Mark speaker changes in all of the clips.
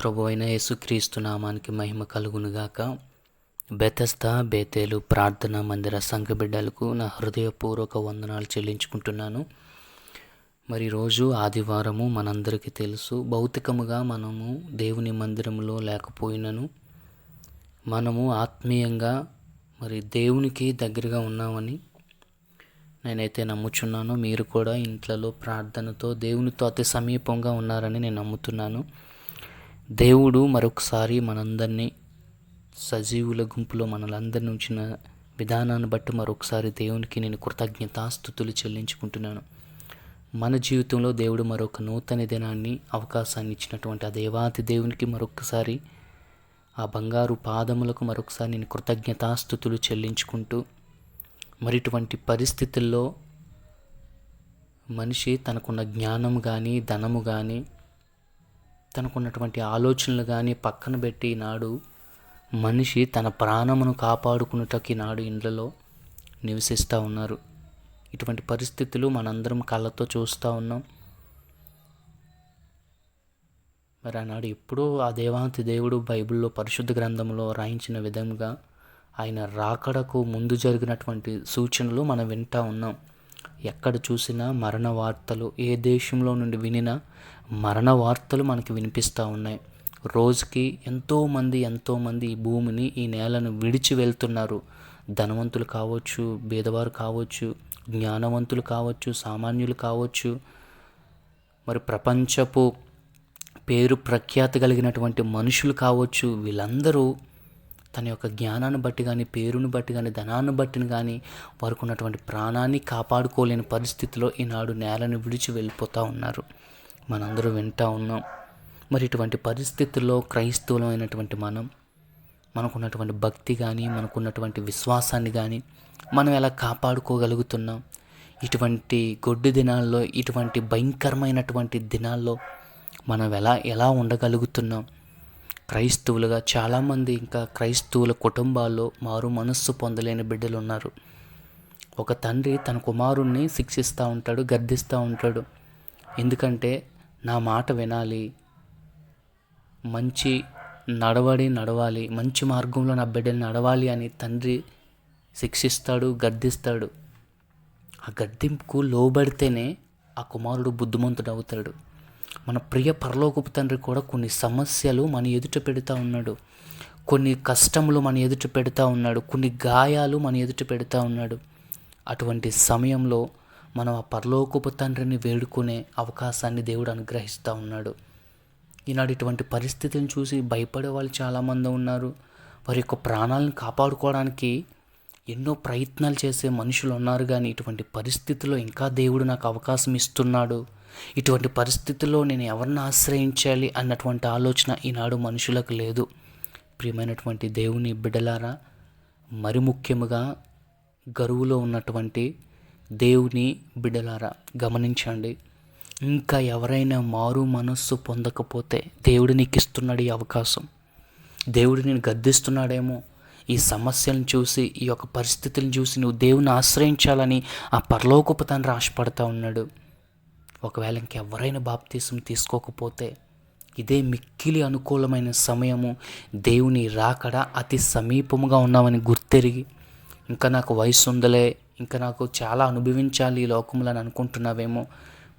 Speaker 1: ప్రభు అయిన యేసుక్రీస్తు నామానికి మహిమ కలుగునుగాక. బెతస్త బేతేలు ప్రార్థన మందిర సంఘ బిడ్డలకు నా హృదయపూర్వక వందనాలు చెల్లించుకుంటున్నాను. మరి రోజు ఆదివారము మనందరికీ తెలుసు భౌతికముగా మనము దేవుని మందిరంలో లేకపోయినను మనము ఆత్మీయంగా మరి దేవునికి దగ్గరగా ఉన్నామని నేనైతే నమ్ముచున్నాను. మీరు కూడా ఇంట్లలో ప్రార్థనతో దేవునితో అతి సమీపంగా ఉన్నారని నేను నమ్ముతున్నాను. దేవుడు మరొకసారి మనందరినీ సజీవుల గుంపులో మనలందరినీ ఉంచిన విధానాన్ని బట్టి మరొకసారి దేవునికి నేను కృతజ్ఞతాస్థుతులు చెల్లించుకుంటున్నాను. మన జీవితంలో దేవుడు మరొక నూతన దినాన్ని అవకాశాన్ని ఇచ్చినటువంటి ఆ దేవాతి దేవునికి మరొకసారి ఆ బంగారు పాదములకు మరొకసారి నేను కృతజ్ఞతాస్థుతులు చెల్లించుకుంటూ మరిటువంటి పరిస్థితుల్లో మనిషి తనకున్న జ్ఞానం కానీ ధనము కానీ తనకున్నటువంటి ఆలోచనలు కానీ పక్కన పెట్టి నాడు మనిషి తన ప్రాణమును కాపాడుకున్నటకి నాడు ఇండ్లలో నివసిస్తూ ఉన్నారు. ఇటువంటి పరిస్థితులు మనందరం కళ్ళతో చూస్తూ ఉన్నాం. మరి ఆనాడు ఎప్పుడూ ఆ దేవాంతి దేవుడు బైబిల్లో పరిశుద్ధ గ్రంథంలో రాయించిన విధంగా ఆయన రాకడకు ముందు జరిగినటువంటి సూచనలు మనం వింటూ ఉన్నాం. ఎక్కడ చూసినా మరణ వార్తలు ఏ దేశంలో నుండి వినినా మరణ వార్తలు మనకి వినిపిస్తూ ఉన్నాయి. రోజుకి ఎంతోమంది ఎంతోమంది ఈ భూమిని ఈ నేలను విడిచి వెళ్తున్నారు. ధనవంతులు కావచ్చు బీదవారు కావచ్చు జ్ఞానవంతులు కావచ్చు సామాన్యులు కావచ్చు. మరి ప్రపంచపు పేరు ప్రఖ్యాతి కలిగినటువంటి మనుషులు కావచ్చు. వీళ్ళందరూ తన యొక్క జ్ఞానాన్ని బట్టి కానీ పేరుని బట్టి కానీ ధనాన్ని బట్టిని కానీ వారికి ఉన్నటువంటి ప్రాణాన్ని కాపాడుకోలేని పరిస్థితిలో ఈనాడు నేలను విడిచి వెళ్ళిపోతూ ఉన్నారు. మనందరూ వింటూ ఉన్నాం. మరి ఇటువంటి పరిస్థితుల్లో క్రైస్తవులమైనటువంటి మనం మనకున్నటువంటి భక్తి కానీ మనకున్నటువంటి విశ్వాసాన్ని కానీ మనం ఎలా కాపాడుకోగలుగుతున్నాం? ఇటువంటి గొడ్డు దినాల్లో ఇటువంటి భయంకరమైనటువంటి దినాల్లో మనం ఎలా ఎలా ఉండగలుగుతున్నాం? క్రైస్తవులుగా చాలామంది ఇంకా క్రైస్తవుల కుటుంబాల్లో మారు మనస్సు పొందలేని బిడ్డలు ఉన్నారు. ఒక తండ్రి తన కుమారుణ్ణి శిక్షిస్తూ ఉంటాడు గర్దిస్తూ ఉంటాడు. ఎందుకంటే నా మాట వినాలి మంచి నడవడి నడవాలి మంచి మార్గంలో నా బిడ్డని నడవాలి అని తండ్రి శిక్షిస్తాడు గర్దిస్తాడు ఆ గద్దింపుకు లోబడితేనే ఆ కుమారుడు బుద్ధిమంతుడు అవుతాడు. మన ప్రియ పరలోకపు తండ్రి కూడా కొన్ని సమస్యలు మన ఎదుట పెడతా ఉన్నాడు. కొన్ని కష్టములు మన ఎదుట పెడతా ఉన్నాడు. కొన్ని గాయాలు మన ఎదుట పెడతా ఉన్నాడు. అటువంటి సమయంలో మనం ఆ పరలోకపు తండ్రిని వేడుకునే అవకాశాన్ని దేవుడు అనుగ్రహిస్తూ ఉన్నాడు. ఈనాడు ఇటువంటి పరిస్థితిని చూసి భయపడే వాళ్ళు చాలామంది ఉన్నారు. వారి యొక్క ప్రాణాలను కాపాడుకోవడానికి ఎన్నో ప్రయత్నాలు చేసే మనుషులు ఉన్నారు. కానీ ఇటువంటి పరిస్థితుల్లో ఇంకా దేవుడు నాకు అవకాశం ఇస్తున్నాడు. ఇటువంటి పరిస్థితుల్లో నేను ఎవరిని ఆశ్రయించాలి అన్నటువంటి ఆలోచన ఈనాడు మనుషులకు లేదు. ప్రియమైనటువంటి దేవుని బిడ్డలారా మరి ముఖ్యముగా గరువులో ఉన్నటువంటి దేవుని బిడ్డలారా గమనించండి. ఇంకా ఎవరైనా మారు మనస్సు పొందకపోతే దేవుడు నీకు ఇస్తున్నాడు ఈ అవకాశం. దేవుడు నేను గద్దిస్తున్నాడేమో. ఈ సమస్యలను చూసి ఈ యొక్క పరిస్థితులను చూసి నువ్వు దేవుని ఆశ్రయించాలని ఆ పరలోకపు తండ్రి ఆశపడతా ఉన్నాడు. ఒకవేళ ఇంకెవరైనా బాప్తీసం తీసుకోకపోతే ఇదే మిక్కిలి అనుకూలమైన సమయము. దేవుని రాకడ అతి సమీపముగా ఉన్నామని గుర్తెరిగి ఇంకా నాకు వయసు ఉందలే ఇంకా నాకు చాలా అనుభవించాలి ఈ లోకంలో అని అనుకుంటున్నావేమో.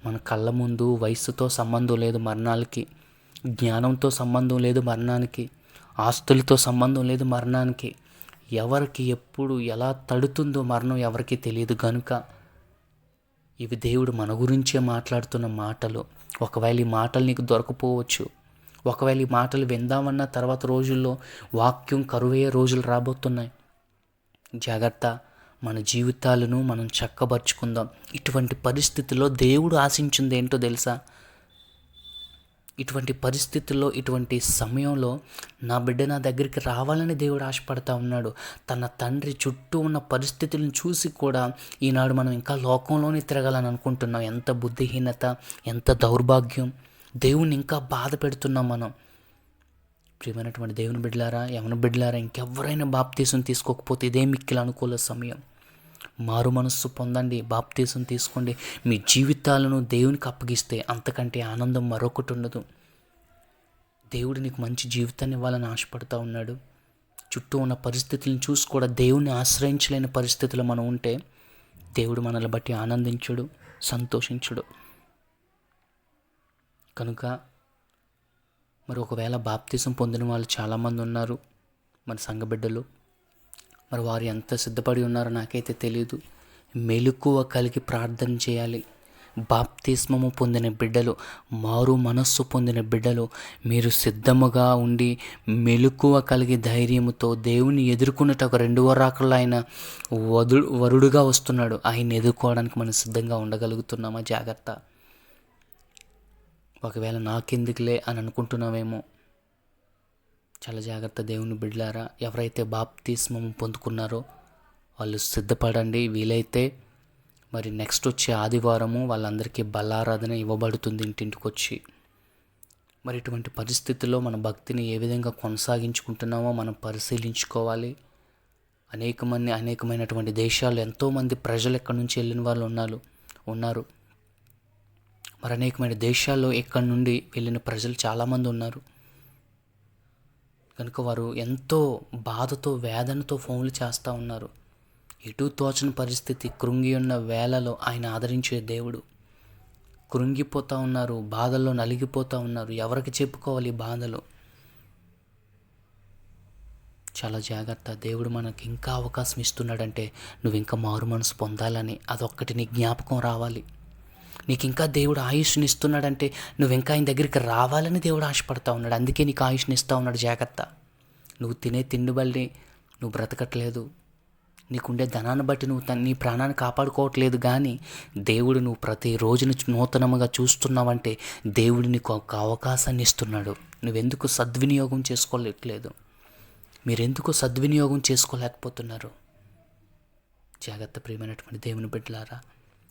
Speaker 1: మన కళ్ళ ముందు వయసుతో సంబంధం లేదు మరణాలకి జ్ఞానంతో సంబంధం లేదు మరణానికి ఆస్తులతో సంబంధం లేదు మరణానికి. ఎవరికి ఎప్పుడు ఎలా తడుతుందో మరణం ఎవరికి తెలియదు కనుక ఇవి దేవుడు మన గురించే మాట్లాడుతున్న మాటలు. ఒకవేళ ఈ మాటలు నీకు దొరకపోవచ్చు. ఒకవేళ ఈ మాటలు విందామన్న తర్వాత రోజుల్లో వాక్యం కరువయ్యే రోజులు రాబోతున్నాయి. జాగ్రత్త మన జీవితాలను మనం చక్కబరుచుకుందాం. ఇటువంటి పరిస్థితుల్లో దేవుడు ఆశించింది ఏంటో తెలుసా? ఇటువంటి పరిస్థితుల్లో ఇటువంటి సమయంలో నా బిడ్డ నా దగ్గరికి రావాలని దేవుడు ఆశపడతా ఉన్నాడు. తన తండ్రి చుట్టూ ఉన్న పరిస్థితులను చూసి కూడా ఈనాడు మనం ఇంకా లోకంలోనే తిరగాలని అనుకుంటున్నాం. ఎంత బుద్ధిహీనత ఎంత దౌర్భాగ్యం. దేవుణ్ణి ఇంకా బాధ పెడుతున్నాం మనం. ప్రియమైనటువంటి దేవుని బిడ్డలారా యమన బిడ్డలారా ఇంకెవరైనా బాప్తీసం తీసుకోకపోతే ఇదే మిక్కిల అనుకూల సమయం. మారు మనస్సు పొందండి బాప్తీసం తీసుకోండి. మీ జీవితాలను దేవునికి అప్పగిస్తే అంతకంటే ఆనందం మరొకటి ఉండదు. దేవుడు నీకు మంచి జీవితాన్ని ఇవ్వాలని ఆశపడుతూ ఉన్నాడు. చుట్టూ ఉన్న పరిస్థితులను చూసి కూడా దేవుణ్ణి ఆశ్రయించలేని పరిస్థితులు మనం ఉంటే దేవుడు మనల్ని బట్టి ఆనందించుడు సంతోషించుడు. కనుక మరి ఒకవేళ బాప్తీసం పొందిన వాళ్ళు చాలామంది ఉన్నారు. మన సంఘబిడ్డలు మరి వారు ఎంత సిద్ధపడి ఉన్నారో నాకైతే తెలియదు మెలకువ కలిగి ప్రార్థన చేయాలి. బాప్తిస్మము పొందిన బిడ్డలు మారు మనస్సు పొందిన బిడ్డలు మీరు సిద్ధముగా ఉండి మెలకువ కలిగి ధైర్యముతో దేవుని ఎదుర్కొన్నట్టు ఒక రెండు వరాకుల్లో ఆయన వదు వరుడుగా వస్తున్నాడు. ఆయన ఎదుర్కోవడానికి మనం సిద్ధంగా ఉండగలుగుతున్నామా? జాగ్రత్త. ఒకవేళ నాకెందుకులే అని అనుకుంటున్నామేమో చాలా జాగ్రత్త దేవుని బిడ్డలారా. ఎవరైతే బాప్తిస్మం పొందుకున్నారో వాళ్ళు సిద్ధపడండి వీలైతే మరి నెక్స్ట్ వచ్చే ఆదివారము వాళ్ళందరికీ బలారాధన ఇవ్వబడుతుంది ఇంటింటికి వచ్చి మరి ఇటువంటి పరిస్థితుల్లో మన భక్తిని ఏ విధంగా కొనసాగించుకుంటున్నామో మనం పరిశీలించుకోవాలి. అనేక మంది అనేకమైనటువంటి దేశాలు ఎంతోమంది ప్రజలు ఎక్కడి నుంచి వెళ్ళిన వాళ్ళు ఉన్నారు ఉన్నారు. మరి అనేకమైన దేశాల్లో ఎక్కడి నుండి వెళ్ళిన ప్రజలు చాలామంది ఉన్నారు. కనుక వారు ఎంతో బాధతో వేదనతో ఫోన్లు చేస్తూ ఉన్నారు. ఎటు తోచని పరిస్థితి కృంగి ఉన్న వేళలో ఆయన ఆదరించే దేవుడు. కృంగిపోతూ ఉన్నారు బాధల్లో నలిగిపోతూ ఉన్నారు. ఎవరికి చెప్పుకోవాలి బాధలు? చాలా జాగ్రత్త. దేవుడు మనకి ఇంకా అవకాశం ఇస్తున్నాడంటే నువ్వు ఇంకా మారు మనసు పొందాలని అదొక్కటి నీ జ్ఞాపకం రావాలి. నీకు ఇంకా దేవుడు ఆయుష్ని ఇస్తున్నాడంటే నువ్వు ఇంకా ఆయన దగ్గరికి రావాలని దేవుడు ఆశపడతా ఉన్నాడు. అందుకే నీకు ఆయుష్ని ఇస్తూ ఉన్నాడు జాగ్రత్త. నువ్వు తినే తిండి వల్లే నువ్వు బ్రతకట్లేదు. నీకుండే ధనాన్ని బట్టి నువ్వు తన నీ ప్రాణాన్ని కాపాడుకోవట్లేదు కానీ దేవుడు నువ్వు ప్రతి రోజును నూతనముగా చూస్తున్నావంటే దేవుడు నీకు ఒక అవకాశాన్ని ఇస్తున్నాడు. నువ్వెందుకు సద్వినియోగం చేసుకోలేట్లేదు? మీరెందుకు సద్వినియోగం చేసుకోలేకపోతున్నారు? జాగ్రత్త ప్రియమైనటువంటి దేవుని బిడ్డలారా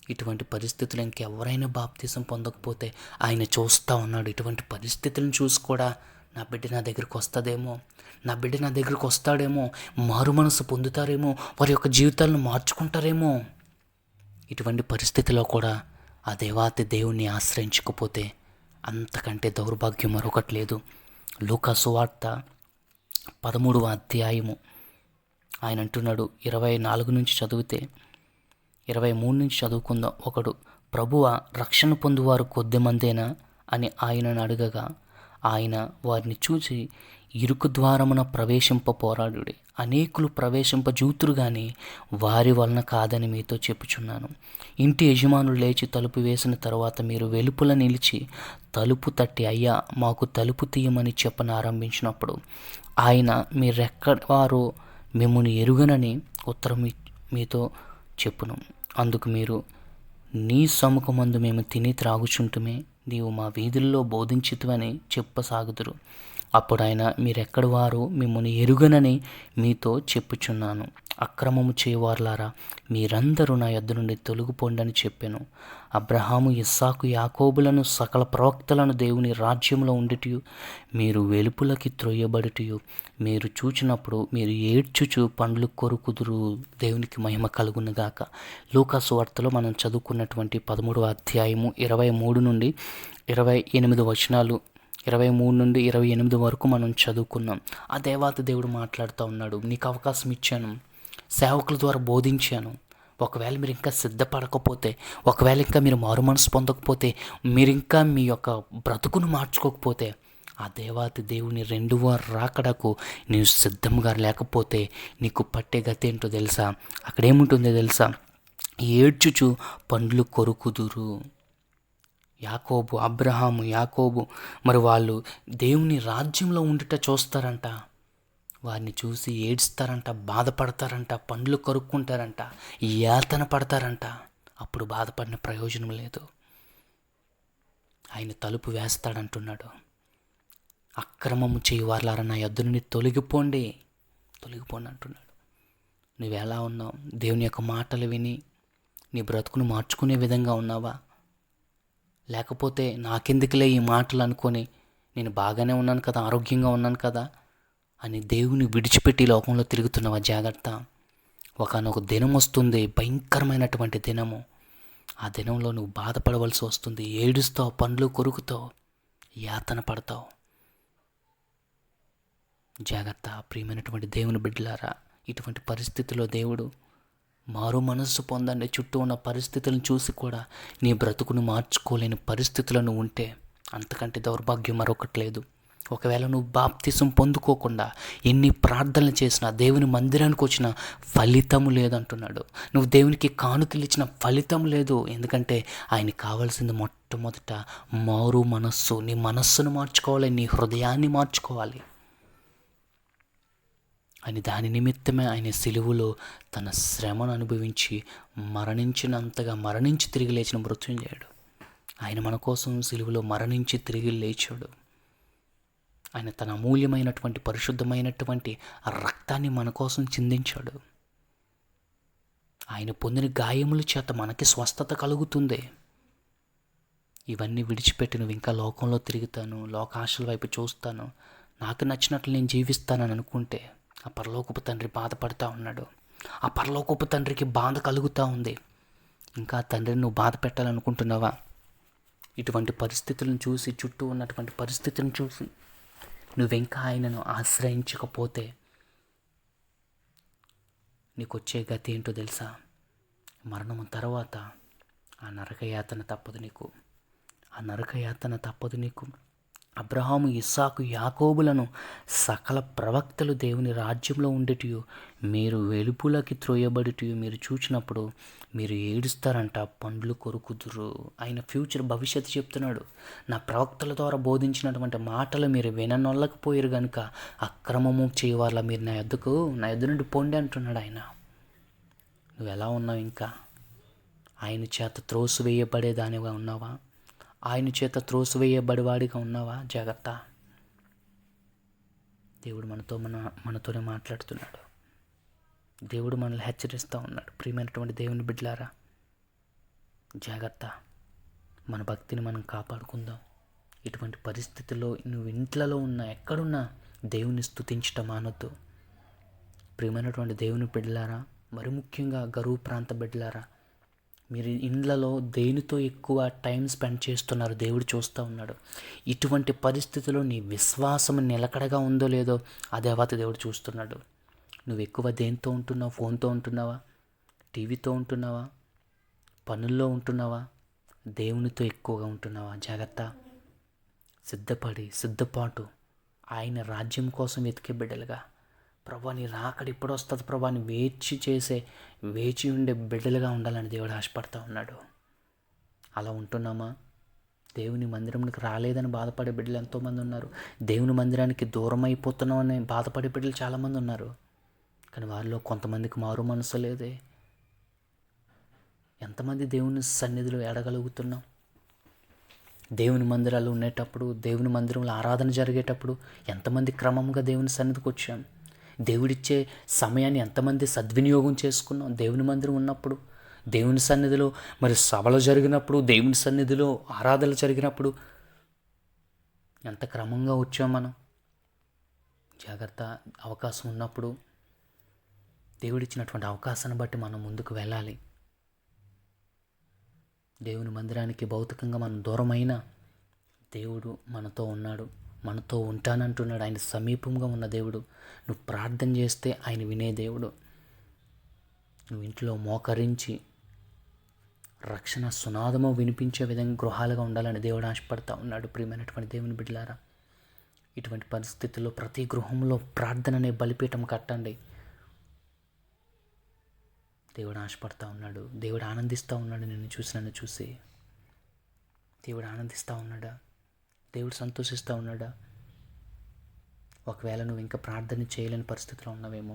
Speaker 1: ఇటువంటి పరిస్థితులు ఇంకెవరైనా బాప్తీసం పొందకపోతే ఆయన చూస్తూ ఉన్నాడు. ఇటువంటి పరిస్థితులను చూసి కూడా నా బిడ్డ నా దగ్గరికి వస్తుందేమో నా బిడ్డ నా దగ్గరికి వస్తాడేమో మారు మనసు పొందుతారేమో వారి యొక్క జీవితాలను మార్చుకుంటారేమో. ఇటువంటి పరిస్థితిలో కూడా ఆ దేవాతి దేవుణ్ణి ఆశ్రయించకపోతే అంతకంటే దౌర్భాగ్యం మరొకటి లేదు. లూకాసువార్త పదమూడవ అధ్యాయము. ఆయన అంటున్నాడు ఇరవై నాలుగు నుంచి చదివితే ఇరవై మూడు నుంచి చదువుకుందాం ఒకడు ప్రభువ రక్షణ పొందువారు కొద్దిమందేనా అని ఆయనను అడగగా ఆయన వారిని చూసి ఇరుకు ద్వారమున ప్రవేశింప పోరాడుడి. అనేకులు ప్రవేశింప జూతురు కానీ వారి వలన కాదని మీతో చెప్పుచున్నాను. ఇంటి యజమానులు లేచి తలుపు వేసిన తర్వాత మీరు వెలుపుల నిలిచి తలుపు తట్టి అయ్యా మాకు తలుపు తీయమని చెప్పని ఆరంభించినప్పుడు ఆయన మీరెక్కడ వారో మిమ్మల్ని ఎరుగనని ఉత్తరం మీతో చెప్పును. అందుకు మీరు నీ సముఖమందు మేము తిని త్రాగుచుంటుమే నీవు మా వీధుల్లో బోధించితువని చెప్పసాగుదురు. అప్పుడు ఆయన మీరెక్కడి వారు మిమ్మల్ని ఎరుగనని మీతో చెప్పుచున్నాను. అక్రమము చేయవారులారా మీరందరూ నా యొద్ద నుండి తొలగిపోండని చెప్పాను. అబ్రహాము ఇస్సాకు యాకోబులను సకల ప్రవక్తలను దేవుని రాజ్యంలో ఉండుటయు. మీరు వెలుపులకి త్రొయ్యబడుటయు. మీరు చూచినప్పుడు మీరు ఏడ్చుచు పండ్లు కొరుకుదురు దేవునికి మహిమ కలుగునుగాక లూకాసు వార్తలో మనం చదువుకున్నటువంటి పదమూడవ అధ్యాయము ఇరవై మూడు నుండి ఇరవై ఎనిమిది వచనాలు ఇరవై మూడు నుండి ఇరవై ఎనిమిది వరకు మనం చదువుకున్నాం. ఆ దేవాత దేవుడు మాట్లాడుతూ ఉన్నాడు. నీకు అవకాశం ఇచ్చాను. సేవకుల ద్వారా బోధించాను. ఒకవేళ మీరు ఇంకా సిద్ధపడకపోతే ఒకవేళ ఇంకా మీరు మారు మనసు పొందకపోతే మీరు ఇంకా మీ యొక్క బ్రతుకును మార్చుకోకపోతే ఆ దేవాతి దేవుని రెండవ రాకడకు నీవు సిద్ధంగా లేకపోతే నీకు పట్టే గతి ఏంటో తెలుసా? అక్కడేముంటుందో తెలుసా? ఏడ్చుచు పండ్లు కొరుకుదురు. యాకోబు అబ్రహాము యాకోబు మరి వాళ్ళు దేవుని రాజ్యంలో ఉండుట చూస్తారంట. వారిని చూసి ఏడుస్తారంట బాధపడతారంట పండ్లు కరుక్కుంటారంట యాతన పడతారంట. అప్పుడు బాధపడిన ప్రయోజనం లేదు. ఆయన తలుపు వేస్తాడంటున్నాడు. అక్రమము చేయవారులారా నా యొద్ద నుండి తొలగిపోండి తొలగిపోండి అంటున్నాడు. నువ్వు ఎలా ఉన్నావు? దేవుని యొక్క మాటలు విని నీ బ్రతుకును మార్చుకునే విధంగా ఉన్నావా? లేకపోతే నాకెందుకులే ఈ మాటలు అనుకొని నేను బాగానే ఉన్నాను కదా ఆరోగ్యంగా ఉన్నాను కదా? అని దేవుని విడిచిపెట్టి లోకంలో తిరుగుతున్నావా జాగ్రత్త. ఒకనొక దినం వస్తుంది భయంకరమైనటువంటి దినము. ఆ దినంలో నువ్వు బాధపడవలసి వస్తుంది. ఏడుస్తావు పండ్లు కొరుకుతావు యాతన పడతావు. జాగ్రత్త ప్రియమైనటువంటి దేవుని బిడ్డలారా ఇటువంటి పరిస్థితిలో దేవుడు మారు మనస్సు పొందండి. చుట్టూ ఉన్న పరిస్థితులను చూసి కూడా నీ బ్రతుకును మార్చుకోలేని పరిస్థితులను ఉంటే అంతకంటే దౌర్భాగ్యం మరొకటి లేదు. ఒకవేళ నువ్వు బాప్తిసం పొందుకోకుండా ఎన్ని ప్రార్థనలు చేసినా దేవుని మందిరానికి వచ్చిన ఫలితం లేదంటున్నాడు. నువ్వు దేవునికి కానుకలు ఇచ్చిన ఫలితం లేదు. ఎందుకంటే ఆయనకి కావాల్సింది మొట్టమొదట మారు మనస్సు. నీ మనస్సును మార్చుకోవాలి నీ హృదయాన్ని మార్చుకోవాలి. అని దాని నిమిత్తమే ఆయన సిలువులో తన శ్రమను అనుభవించి మరణించినంతగా మరణించి తిరిగి లేచిన మృత్యుంజయుడు. ఆయన మన కోసం సిలువులో మరణించి తిరిగి లేచాడు. ఆయన తన అమూల్యమైనటువంటి పరిశుద్ధమైనటువంటి ఆ రక్తాన్ని మన కోసం చిందించాడు. ఆయన పొందిన గాయముల చేత మనకి స్వస్థత కలుగుతుంది. ఇవన్నీ విడిచిపెట్టి నువ్వు ఇంకా లోకంలో తిరుగుతాను లోకాశల వైపు చూస్తాను. నాకు నచ్చినట్లు నేను జీవిస్తానని అనుకుంటే ఆ పరలోకపు తండ్రి బాధపడుతూ ఉన్నాడు. ఆ పరలోకపు తండ్రికి బాధ కలుగుతూ ఉంది. ఇంకా తండ్రిని నువ్వు బాధ పెట్టాలనుకుంటున్నావా? ఇటువంటి పరిస్థితులను చూసి చుట్టూ ఉన్నటువంటి పరిస్థితులను చూసి నువ్వింకా ఆయనను ఆశ్రయించకపోతే నీకు వచ్చే గతి ఏంటో తెలుసా? మరణం తర్వాత ఆ నరకయాతన తప్పదు నీకు. ఆ నరకయాతన తప్పదు నీకు. అబ్రహాము ఇస్సాకు యాకోబులను సకల ప్రవక్తలు దేవుని రాజ్యంలో ఉండేటియు. మీరు వెలుపులకి త్రోయబడిటియు. మీరు చూచినప్పుడు మీరు ఏడుస్తారంట పండ్లు కొరుకుదురు ఆయన ఫ్యూచర్ భవిష్యత్తు చెప్తున్నాడు. నా ప్రవక్తల ద్వారా బోధించినటువంటి మాటలు మీరు విననొల్లకపోయారు కనుక అక్రమము చేయవాళ్ళ మీరు నా ఎద్దుకు నా ఎద్దు నుండి పొండి అంటున్నాడు ఆయన. నువ్వు ఎలా ఉన్నావు ఇంకా? ఆయన చేత త్రోసివేయబడేదానిగా ఉన్నావా? ఆయన చేత త్రోసివేయబడివాడిగా ఉన్నావా? జాగ్రత్త. దేవుడు మనతో మన మనతోనే మాట్లాడుతున్నాడు. దేవుడు మనల్ని హెచ్చరిస్తూ ఉన్నాడు. ప్రియమైనటువంటి దేవుని బిడ్డలారా జాగ్రత్త. మన భక్తిని మనం కాపాడుకుందాం. ఇటువంటి పరిస్థితుల్లో నువ్వు ఇంట్లలో ఉన్నా ఎక్కడున్నా దేవుని స్తుతించటం మానొద్దు. ప్రియమైనటువంటి దేవుని బిడ్డలారా మరి ముఖ్యంగా గరువు ప్రాంత బిడ్డలారా మీరు ఇండ్లలో దేనితో ఎక్కువ టైం స్పెండ్ చేస్తున్నారు? దేవుడు చూస్తూ ఉన్నాడు. ఇటువంటి పరిస్థితుల్లో నీ విశ్వాసం నిలకడగా ఉందో లేదో ఆ దేవత దేవుడు చూస్తున్నాడు. నువ్వు ఎక్కువ దేనితో ఉంటున్నావు? ఫోన్తో ఉంటున్నావా? టీవీతో ఉంటున్నావా? పనుల్లో ఉంటున్నావా? దేవునితో ఎక్కువగా ఉంటున్నావా? జాగ్రత్త. సిద్ధపడి సిద్ధపాటు. ఆయన రాజ్యం కోసం వెతికే బిడ్డలుగా. ప్రభా నీ రాకడ ఇప్పుడు వస్తుంది ప్రభా అని వేచి చేసే వేచి ఉండే బిడ్డలుగా ఉండాలని దేవుడు ఆశపడతా ఉన్నాడు. అలా ఉంటున్నామా? దేవుని మందిరంకి రాలేదని బాధపడే బిడ్డలు ఎంతోమంది ఉన్నారు. దేవుని మందిరానికి దూరం అయిపోతున్నామని బాధపడే బిడ్డలు చాలామంది ఉన్నారు. కానీ వారిలో కొంతమందికి మారు మనసు లేదే. ఎంతమంది దేవుని సన్నిధిలో ఎడగలుగుతున్నాం దేవుని మందిరాలు ఉండేటప్పుడు దేవుని మందిరంలో ఆరాధన జరిగేటప్పుడు ఎంతమంది క్రమంగా దేవుని సన్నిధికి వచ్చాం? దేవుడిచ్చే సమయాన్ని ఎంతమంది సద్వినియోగం చేసుకున్నాం? దేవుని మందిరం ఉన్నప్పుడు దేవుని సన్నిధిలో మరి సభలు జరిగినప్పుడు దేవుని సన్నిధిలో ఆరాధనలు జరిగినప్పుడు ఎంత క్రమంగా వచ్చాం మనం? జాగ్రత్త అవకాశం ఉన్నప్పుడు దేవుడిచ్చినటువంటి అవకాశాన్ని బట్టి మనం ముందుకు వెళ్ళాలి. దేవుని మందిరానికి భౌతికంగా మనం దూరమైన దేవుడు మనతో ఉన్నాడు. మనతో ఉంటానంటున్నాడు. ఆయన సమీపంగా ఉన్న దేవుడు. నువ్వు ప్రార్థన చేస్తే ఆయన వినే దేవుడు. నువ్వు ఇంట్లో మోకరించి రక్షణ సునాదము వినిపించే విధంగా గృహాలుగా ఉండాలని దేవుడు ఆశపడతా ఉన్నాడు. ప్రియమైనటువంటి దేవుని బిడ్డలారా ఇటువంటి పరిస్థితుల్లో ప్రతి గృహంలో ప్రార్థన అనే బలిపీఠం కట్టండి. దేవుడు ఆశపడతా ఉన్నాడు. దేవుడు ఆనందిస్తూ ఉన్నాడు. నిన్ను చూసినన్ను చూసి దేవుడు ఆనందిస్తూ ఉన్నాడా? దేవుడు సంతోషిస్తూ ఉన్నాడా? ఒకవేళ నువ్వు ఇంకా ప్రార్థన చేయలేని పరిస్థితిలో ఉన్నావేమో.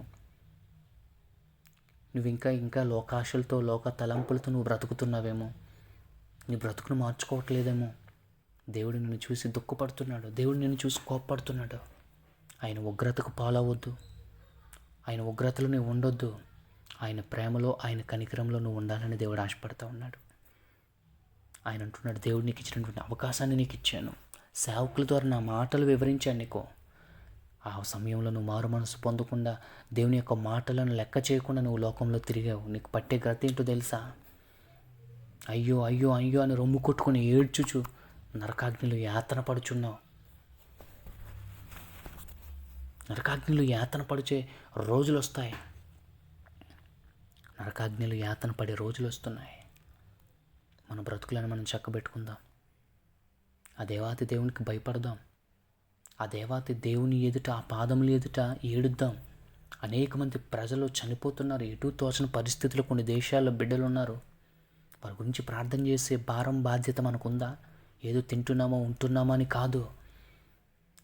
Speaker 1: నువ్వు ఇంకా ఇంకా లోకాశలతో లోక తలంపులతో నువ్వు బ్రతుకుతున్నావేమో. నీ బ్రతుకును మార్చుకోవట్లేదేమో. దేవుడు నిన్ను చూసి దుఃఖపడుతున్నాడు. దేవుడు నిన్ను చూసి కోప్పడుతున్నాడు. ఆయన ఉగ్రతకు పాలవద్దు ఆయన ఉగ్రతలో నువ్వు ఉండొద్దు. ఆయన ప్రేమలో ఆయన కనికరంలో నువ్వు ఉండాలని దేవుడు ఆశపడుతూ ఉన్నాడు. ఆయన అంటున్నాడు దేవుడు నీకు ఇచ్చినటువంటి అవకాశాన్ని నీకు ఇచ్చాను. సేవకుల ద్వారా నా మాటలు వివరించాను నీకు. ఆ సమయంలో నువ్వు మారు మనసు పొందకుండా దేవుని యొక్క మాటలను లెక్క చేయకుండా నువ్వు లోకంలో తిరిగావు. నీకు పట్టే గతి ఏంటో తెలుసా? అయ్యో అయ్యో అయ్యో అని రొమ్ము కొట్టుకుని ఏడ్చుచు నరకాగ్నిలో యాతన పడుచున్నావు. నరకాగ్నిలు యాతన పడిచే రోజులు వస్తాయి. నరకాగ్నిలు యాతన పడే రోజులు వస్తున్నాయి. మన బ్రతుకులను మనం చక్కబెట్టుకుందాం. ఆ దేవాతి దేవునికి భయపడదాం. ఆ దేవాతి దేవుని ఎదుట ఆ పాదముల ఎదుట ఏడుద్దాం. అనేక మంది ప్రజలు చనిపోతున్నారు. ఎటు తోచని పరిస్థితులు కొన్ని దేశాల్లో బిడ్డలు ఉన్నారు వారి గురించి ప్రార్థన చేసే భారం బాధ్యత మనకుందా? ఏదో తింటున్నామో ఉంటున్నామో అని కాదు.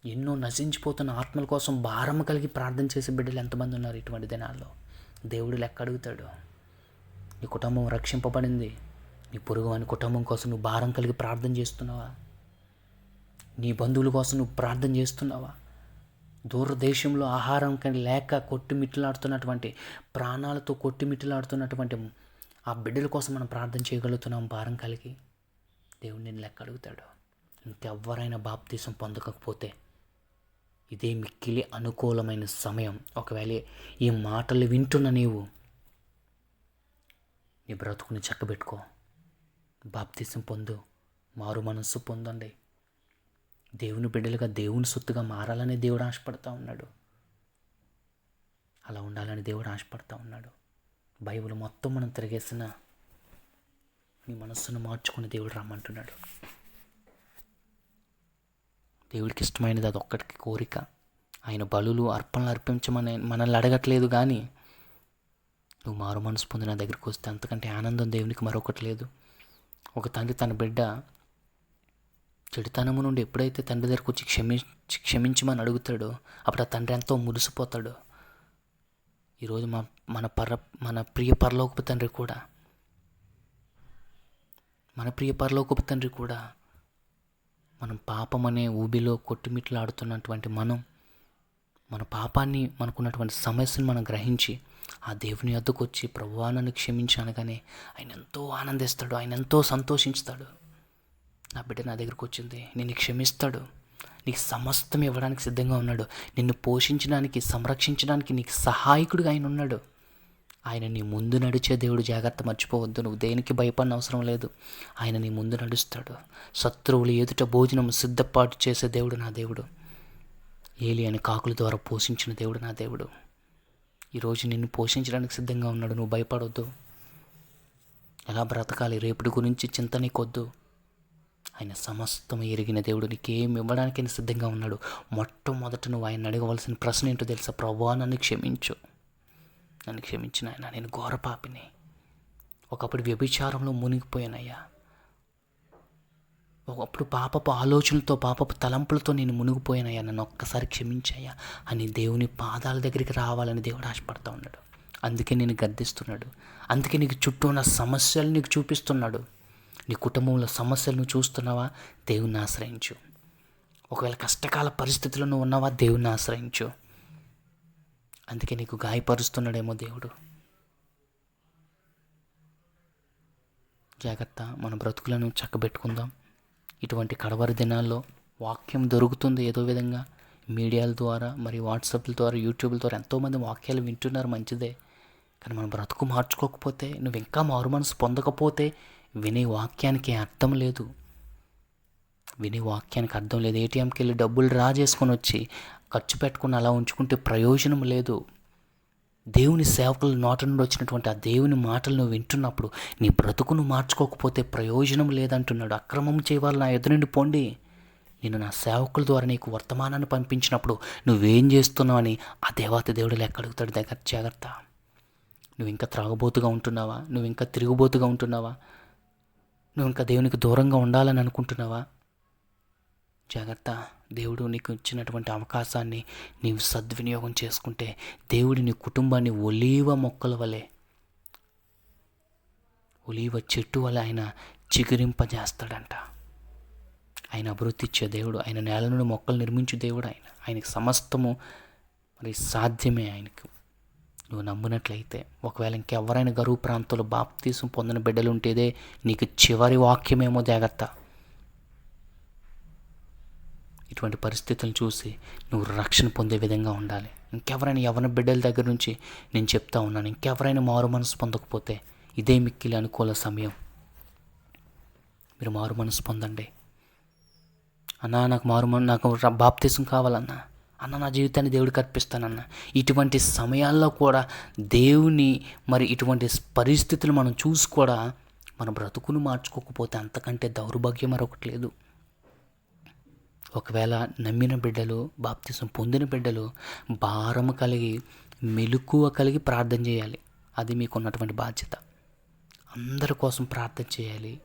Speaker 1: ఎన్నో నశించిపోతున్న ఆత్మల కోసం భారం కలిగి ప్రార్థన చేసే బిడ్డలు ఎంతమంది ఉన్నారు ఇటువంటి దినాల్లో? దేవుడు లెక్క అడుగుతాడు. నీ కుటుంబం రక్షింపబడింది. నీ పొరుగు అని కుటుంబం కోసం నువ్వు భారం కలిగి ప్రార్థన చేస్తున్నావా? నీ బంధువుల కోసం నువ్వు ప్రార్థన చేస్తున్నావా? దూరదేశంలో ఆహారం కానీ లేక కొట్టుమిట్లాడుతున్నటువంటి ప్రాణాలతో కొట్టుమిట్లాడుతున్నటువంటి ఆ బిడ్డల కోసం మనం ప్రార్థన చేయగలుగుతున్నాం భారం కలిగి. దేవుడు నేను లెక్క అడుగుతాడు. ఇంకెవ్వరైనా బాప్తీసం పొందకపోతే ఇదే మిక్కిలి అనుకూలమైన సమయం. ఒకవేళ ఈ మాటలు వింటున్న నీవు నీ బ్రతుకుని చక్కబెట్టుకో. బాప్తీసం పొందు మారు మనస్సు పొందండి. దేవుని బిడ్డలుగా దేవుని సొత్తుగా మారాలని దేవుడు ఆశపడతా ఉన్నాడు. అలా ఉండాలని దేవుడు ఆశపడతా ఉన్నాడు. బైబిల్ మొత్తం మనం తిరిగేసిన నీ మనస్సును మార్చుకుని దేవుడు రమ్మంటున్నాడు. దేవుడికి ఇష్టమైనది అది ఒక్కటికి కోరిక. ఆయన బలులు అర్పణలు అర్పించమని మనల్ని అడగట్లేదు కానీ నువ్వు మారు మనసు పొంది నా దగ్గరికి వస్తే అంతకంటే ఆనందం దేవునికి మరొకటి లేదు. ఒక తండ్రి తన బిడ్డ చెడుతనము నుండి ఎప్పుడైతే తండ్రి దగ్గరకు వచ్చి క్షమి క్షమించమని అడుగుతాడో అప్పుడు ఆ తండ్రి ఎంతో మురిసిపోతాడు. ఈరోజు మా మన పర మన ప్రియ పరలోకపు తండ్రి కూడా మన ప్రియ పరలోకపు తండ్రి కూడా మనం పాపం అనే ఊబిలో కొట్టుమిట్లాడుతున్నటువంటి మనం మన పాపాన్ని మనకున్నటువంటి సమస్యను మనం గ్రహించి ఆ దేవుని వద్దకు వచ్చి ప్రభువా నన్ను క్షమించి అనగానే ఆయన ఎంతో ఆనందిస్తాడు ఆయన ఎంతో సంతోషించుతాడు. నా బిడ్డ నా దగ్గరకు వచ్చింది. నిన్ను క్షమిస్తాడు. నీకు సమస్తం ఇవ్వడానికి సిద్ధంగా ఉన్నాడు. నిన్ను పోషించడానికి సంరక్షించడానికి నీకు సహాయకుడిగా ఆయన ఉన్నాడు. ఆయన నీ ముందు నడిచే దేవుడు జాగ్రత్త మర్చిపోవద్దు. నువ్వు దేనికి భయపడిన అవసరం లేదు. ఆయన నీ ముందు నడుస్తాడు. శత్రువులు ఎదుట భోజనం సిద్ధపాటు చేసే దేవుడు నా దేవుడు. ఏలి అని కాకుల ద్వారా పోషించిన దేవుడు నా దేవుడు. ఈరోజు నిన్ను పోషించడానికి సిద్ధంగా ఉన్నాడు. నువ్వు భయపడొద్దు. ఎలా బ్రతకాలి? రేపటి గురించి చింత నీకొద్దు ఆయన సమస్తం ఎరిగిన దేవుడు. నీకేం ఇవ్వడానికి ఆయన సిద్ధంగా ఉన్నాడు. మొట్టమొదట నువ్వు ఆయన అడగవలసిన ప్రశ్న ఏంటో తెలుసా? ప్రభా నన్ను క్షమించు. నన్ను క్షమించిన ఆయన. నేను ఘోర పాపిని. ఒకప్పుడు వ్యభిచారంలో మునిగిపోయానయ్యా. ఒకప్పుడు పాపపు ఆలోచనలతో పాపపు తలంపులతో నేను మునిగిపోయానయ్యా. నన్ను ఒక్కసారి క్షమించయ్యా. అని దేవుని పాదాల దగ్గరికి రావాలని దేవుడు ఆశపడతా ఉన్నాడు. అందుకే నేను గద్దిస్తున్నాడు. అందుకే నీకు చుట్టూ ఉన్న సమస్యలు నీకు చూపిస్తున్నాడు. నీ కుటుంబంలో సమస్యలను చూస్తున్నావా? దేవుణ్ణి ఆశ్రయించు. ఒకవేళ కష్టకాల పరిస్థితులను ఉన్నావా? దేవుణ్ణి ఆశ్రయించు. అందుకే నీకు గాయపరుస్తున్నాడేమో దేవుడు. జాగ్రత్త మన బ్రతుకులను చక్కబెట్టుకుందాం. ఇటువంటి కడవరి దినాల్లో వాక్యం దొరుకుతుంది ఏదో విధంగా. మీడియాల ద్వారా మరి వాట్సాప్ల ద్వారా యూట్యూబ్ల ద్వారా ఎంతోమంది వాక్యాలు వింటున్నారు మంచిదే. కానీ మన బ్రతుకు మార్చుకోకపోతే నువ్వు ఇంకా మారు మనసు పొందకపోతే వినే వాక్యానికి అర్థం లేదు. వినే వాక్యానికి అర్థం లేదు. ఏటీఎంకి వెళ్ళి డబ్బులు డ్రా చేసుకొని వచ్చి ఖర్చు పెట్టుకుని అలా ఉంచుకుంటే ప్రయోజనం లేదు. దేవుని సేవకులు నోట నుండి వచ్చినటువంటి ఆ దేవుని మాటలు నువ్వు వింటున్నప్పుడు నీ బ్రతుకును మార్చుకోకపోతే ప్రయోజనం లేదంటున్నాడు. అక్రమం చేయవాలి నా ఎదురు నుండి పొండి. నేను నా సేవకుల ద్వారా నీకు వర్తమానాన్ని పంపించినప్పుడు నువ్వేం చేస్తున్నావని ఆ దేవత దేవుడు లెక్క అడుగుతాడు. దగ్గర జాగ్రత్త. నువ్వు ఇంకా త్రాగబోతుగా ఉంటున్నావా? నువ్వు ఇంకా తిరుగుబోతుగా ఉంటున్నావా? నువ్వు ఇంకా దేవునికి దూరంగా ఉండాలని అనుకుంటున్నావా? జాగ్రత్త. దేవుడు నీకు ఇచ్చినటువంటి అవకాశాన్ని నీవు సద్వినియోగం చేసుకుంటే దేవుడు నీ కుటుంబాన్ని ఒలీవ మొక్కల వలె ఒలీవ చెట్టు వలె ఆయన చిగురింపజేస్తాడంట. ఆయన అభివృద్ధి ఇచ్చే దేవుడు ఆయన నేల నుండి మొక్కలు నిర్మించే దేవుడు ఆయన. ఆయనకి సమస్తము మరి సాధ్యమే ఆయనకు. నువ్వు నమ్మినట్లయితే ఒకవేళ ఇంకెవరైనా గరువు ప్రాంతంలో బాప్తీసం పొందిన బిడ్డలు ఉంటేదే నీకు చివరి వాక్యమేమో జాగ్రత్త. ఇటువంటి పరిస్థితులను చూసి నువ్వు రక్షణ పొందే విధంగా ఉండాలి. ఇంకెవరైనా ఎవరి బిడ్డల దగ్గర నుంచి నేను చెప్తా ఉన్నాను ఇంకెవరైనా మారు మనసు పొందకపోతే ఇదే మిక్కిలి అనుకూల సమయం. మీరు మారు మనసు పొందండి. అన్నా నాకు మారు నాకు బాప్తీసం కావాలన్నా. అన్న నా జీవితాన్ని దేవుడికి అర్పిస్తానన్న. ఇటువంటి సమయాల్లో కూడా దేవుని మరి ఇటువంటి పరిస్థితులు మనం చూసి కూడా మన బ్రతుకును మార్చుకోకపోతే అంతకంటే దౌర్భాగ్యం మరొకటి లేదు. ఒకవేళ నమ్మిన బిడ్డలు బాప్తిసం పొందిన బిడ్డలు భారము కలిగి మెలకువ కలిగి ప్రార్థన చేయాలి. అది మీకున్నటువంటి బాధ్యత. అందరి కోసం ప్రార్థన చేయాలి.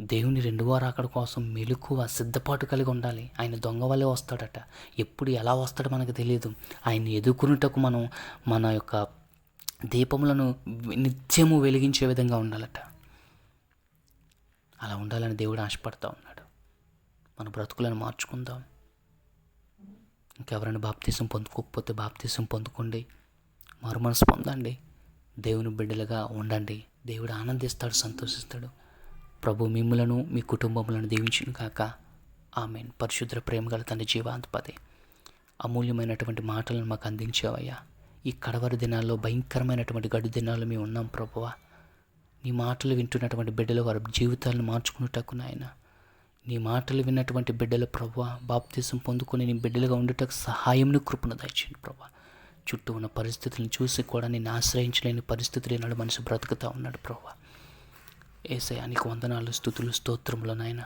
Speaker 1: దేవుని రెండవ రాకడ కోసం మెలకువ సిద్ధపాటు కలిగి ఉండాలి. ఆయన దొంగ వల్లే వస్తాడట. ఎప్పుడు ఎలా వస్తాడో మనకు తెలియదు ఆయన ఎదుర్కొనుటకు మనం మన యొక్క దీపములను నిత్యము వెలిగించే విధంగా ఉండాలట. అలా ఉండాలని దేవుడు ఆశపడతా ఉన్నాడు. మన బ్రతుకులను మార్చుకుందాం. ఇంకెవరైనా బాప్తీసం పొందుకోకపోతే బాప్తీసం పొందుకోండి. మరుమనసు పొందండి దేవుని బిడ్డలుగా ఉండండి. దేవుడు ఆనందిస్తాడు సంతోషిస్తాడు. ప్రభు మిమ్ములను మీ కుటుంబములను దీవించును కాక ఆమెన్. పరిశుద్ర ప్రేమ గల తండ్రి జీవాధిపతి అమూల్యమైనటువంటి మాటలను మాకు అందించావయ్యా. ఈ కడవరి దినాల్లో భయంకరమైనటువంటి గడు దినాల్లో మేము ఉన్నాం ప్రభువ. నీ మాటలు వింటున్నటువంటి బిడ్డలు వారి జీవితాలను మార్చుకున్నటకు నాయన. నీ మాటలు విన్నటువంటి బిడ్డల ప్రభు బాప్తీసం పొందుకొని నీ బిడ్డలుగా ఉండటకు సహాయంను కృపను దయచేయండి ప్రభు చుట్టూ ఉన్న పరిస్థితులను చూసి కూడా నేను ఆశ్రయించలేని పరిస్థితులు ఈనాడు మనసు బ్రతుకుతా ఉన్నాడు ప్రభు ఏసయానికి వందనాలు స్థుతులు స్తోత్రములు నాయన.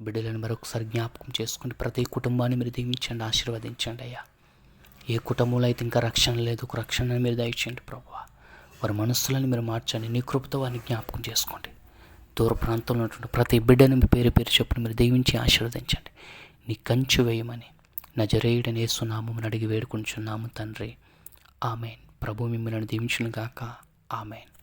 Speaker 1: బిడ్డలను మరొకసారి జ్ఞాపకం చేసుకుని ప్రతి కుటుంబాన్ని మీరు దీవించండి ఆశీర్వదించండి అయ్యా. ఏ కుటుంబంలో అయితే ఇంకా రక్షణ లేదు ఒక రక్షణ మీరు దయచేయండి ప్రభు వారి మనస్సులను మీరు మార్చండి నీ కృపతో వారిని జ్ఞాపకం చేసుకోండి. దూర ప్రాంతంలో ఉన్నటువంటి ప్రతి బిడ్డను మీ పేరు పేరు చెప్పిన మీరు దీవించి ఆశీర్వదించండి. నీ కంచు వేయమని నజరేయుడని యేసునామమును అడిగి వేడుకుంటున్నాము తండ్రి. ఆమెన్. ప్రభు మిమ్మల్ని దీవించును గాక ఆమెన్.